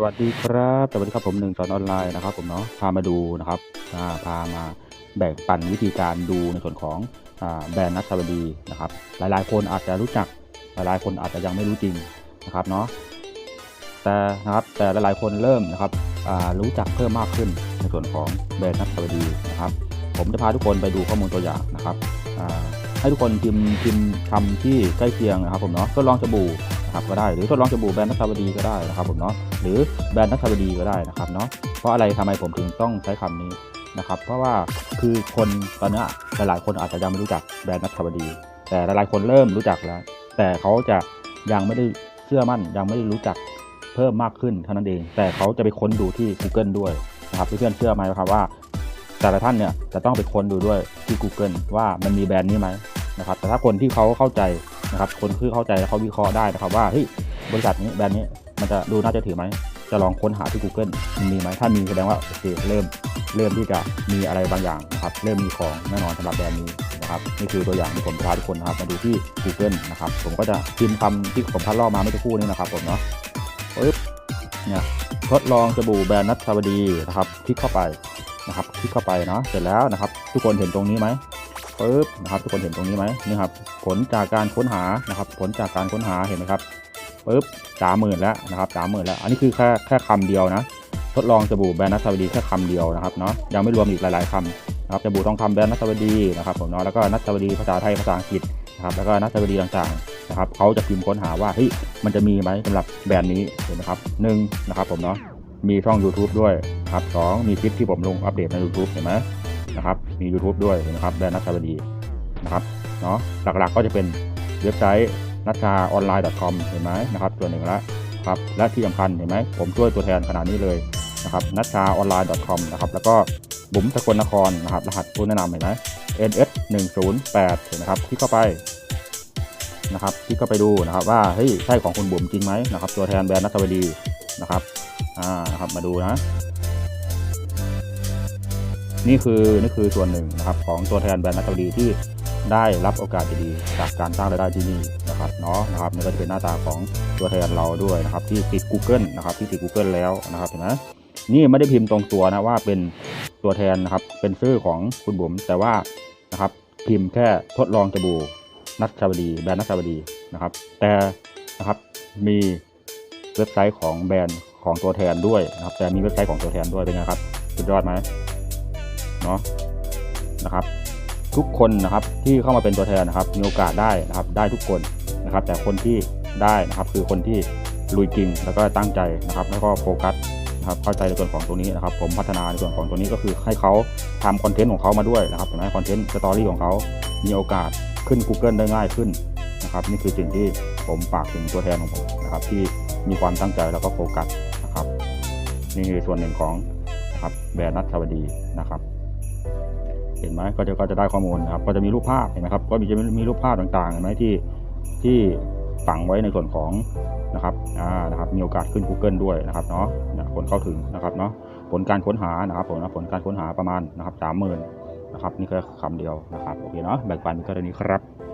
สวัสดีครับสวัสดีครับผมหนึ่งสอนออนไลน์นะครับผมเนาะพามาดูนะครับพามาแบ่งปันวิธีการดูในส่วนของอแบรนด์นัทสวัสดีนะครับ หลายๆ คนอาจจะรู้จัก หลายๆ คนอาจจะยังไม่รู้จริงนะครับเนาะแต่นะครับแต่หลายๆ คนเริ่มนะครับรู้จักเพิ่มมากขึ้นในส่วนของแบรนด์นัทสวัสดีนะครับ ผมจะพาทุกคนไปดูข้อมูลตัวอย่างนะครับให้ทุกคนพิมพ์พิมพ์คำที่ใกล้เคียงนะครับผมเนาะทดลองสบู่ นะครับก็ได้หรือทดลองสบู่แบรนด์นัทสวัสดีก็ได้นะครับผมเนาะหรือแบรนด์นัทวดีก็ได้นะครับเนาะเพราะอะไรทำไมผมถึงต้องใช้คำนี้นะครับเพราะว่าคือคนตอนนี้ยหลายๆ คนอาจจะยังไม่รู้จักแบรนด์นัทวดี แต่หลายๆคนเริ่มรู้จักแล้ว แต่เขาจะยังไม่ได้เชื่อมั่นยังไม่ได้รู้จักเพิ่มมากขึ้นเท่านั้นเอง แต่เขาจะไปค้นดูที่ Google ด้วยนะครับเพื่อนๆเชื่อไหมครับว่า แต่ละท่านเนี่ยจะต้องไปค้นดูด้วยที่ Google ว่ามันมีแบรนด์นี้ไหมนะครับแต่ถ้าคนที่เขาเข้าใจ นะครับคนที่เข้าใจแล้วเขาวิเคราะห์ได้นะครับว่าเฮ้ยบริษัทนี้แบรนด์นี้มันจะดูน่าจะถือไหมจะลองค้นหาที่ Google มันมีไหมถ้ามีแสดงว่าโอเคเริ่มเริ่มที่จะมีอะไรบางอย่างนะครับเริ่มมีของแน่นอนสำหรับแบรนด์นี้นะครับนี่คือตัวอย่างที่ผมพาทุกคนนะครับมาดูที่ Google นะครับผมก็จะพิมพ์คำที่ผมพัดลอกมาเมื่อสักครู่นี้นะครับผมเนาะปึ๊บเนี่ยทดลองสบู่แบรนด์นัทสวัสดีนะครับคลิกเข้าไปนะครับคลิกเข้าไปเนาะเสร็จแล้วนะครับ ทุกคนเห็นตรงนี้ไหม ปึ๊บนะครับ ทุกคนเห็นตรงนี้ไหมนี่ครับ ผลจากการค้นหานะครับ ผลจากการค้นหาเห็นไหมครับปุ๊บสามหมื่นแล้วนะครับสามหมื่นแล้ว อันนี้คือแค่แค่คำเดียวนะ ทดลองสบู่แบรนด์นัทสวดีแค่คำเดียวนะครับเนาะยังไม่รวมอีกหลาย ๆคำนะครับสบู่ทองคำแบรนด์นัทสวดีนะครับผมเนาะแล้วก็นัทสวดีภาษาไทยภาษาอังกฤษนะครับแล้วก็นัทสวดีต่างๆนะครับเขาจะพิมพ์ค้นหาว่าเฮ้ยมันจะมีไหมสำหรับแบรนด์นี้เห็นไหมครับหนึ่งนะครับผมเนาะมีช่อง YouTube ด้วยครับสองมีคลิปที่ผมลงอัปเดตใน YouTube เห็นไหม นะครับ มี YouTube ด้วยนไหมครับแบรนด์นัทสวัสดีนะครับเนาะหลักๆก็จะเป็นเว็บไซต์นัชชาออนไลน์ .com เห็นไหมนะครับตัวหนึ่งแล้วครับและที่สำคัญเห็นไหมผมช่วยตัวแทนขนาดนี้เลยนะครับนัชชาออนไลน์ .com นะครับแล้วก็บุ๋มสกลนครนะครับรหัสผู้แนะนำเห็นไหม ns 1 0 8เห็นไหมครับที่เข้าไปนะครับที่เข้าไปดูนะครับว่าเฮ้ยใช่ของคุณบุ๋มจริงไหมนะครับตัวแทนแบรนด์นัทวดีนะครับอ่านะครับมาดูนะ นี่คือนี่คือส่วนหนึ่งนะครับของตัวแทนแบรนด์นัทวดีที่ได้รับโอกาสดีๆจากการสร้างรายได้ที่นี่นะครับเนาะนะครับนี่ก็จะเป็นหน้าตาของตัวแทนเราด้วยนะครับที่ติด Google นะครับที่ติด Google แล้วนะครับเห็นไหมนี่ไม่ได้พิมพ์ตรงตัวนะว่าเป็นตัวแทนนะครับเป็นชื่อของคุณบุ๋มแต่ว่านะครับพิมพ์แค่ทดลองจบูนัทชาวดีแบรนด์นัทชาวดีนะครับ แต่นะครับมีเว็บไซต์ของแบรนด์ของตัวแทนด้วยนะครับแต่มีเว็บไซต์ของตัวแทนด้วยเป็นไงครับสุดยอดไหม เนาะนะครับ ทุกคนนะครับที่เข้ามาเป็นตัวแทนนะครับ มีโอกาสได้นะครับได้ทุกคนนะครับ แต่คนที่ได้นะครับคือคนที่ลุยจริงแล้วก็ตั้งใจนะครับ แล้วก็โฟกัสนะครับเข้าใจในส่วนของตรงนี้นะครับ ผมพัฒนาในส่วนของตรงนี้ก็คือให้เขาทำคอนเทนต์ของเขามาด้วยนะครับเห็นไหมคอนเทนต์สตอรี่ของเขา มีโอกาสขึ้น Google ได้ง่ายขึ้นนะครับ นี่คือสิ่งที่ผมฝากถึงตัวแทนของผมนะครับ ที่มีความตั้งใจแล้วก็โฟกัสนะครับ นี่คือส่วนหนึ่งของนะครับแบรนด์นัทสวัสดีนะครับ เห็นไหมก็จะก็จะได้ข้อมูลนะครับ ก็จะมีรูปภาพเห็นไหมครับ ก็มีจะมีรูปภาพต่างๆเห็นไหมที่ที่ฝังไว้ในส่วนของนะครับอ่านะครับมีโอกาสขึ้น Google ด้วยนะครับเนาะเนี่ยคนเข้าถึงนะครับเนาะผลการค้นหานะครับผมนะผลการค้นหาประมาณนะครับสามหมื่นนะครับนี่ก็คำเดียวนะครับโอเคเนาะแบ่งปันมีแค่นี้ครับ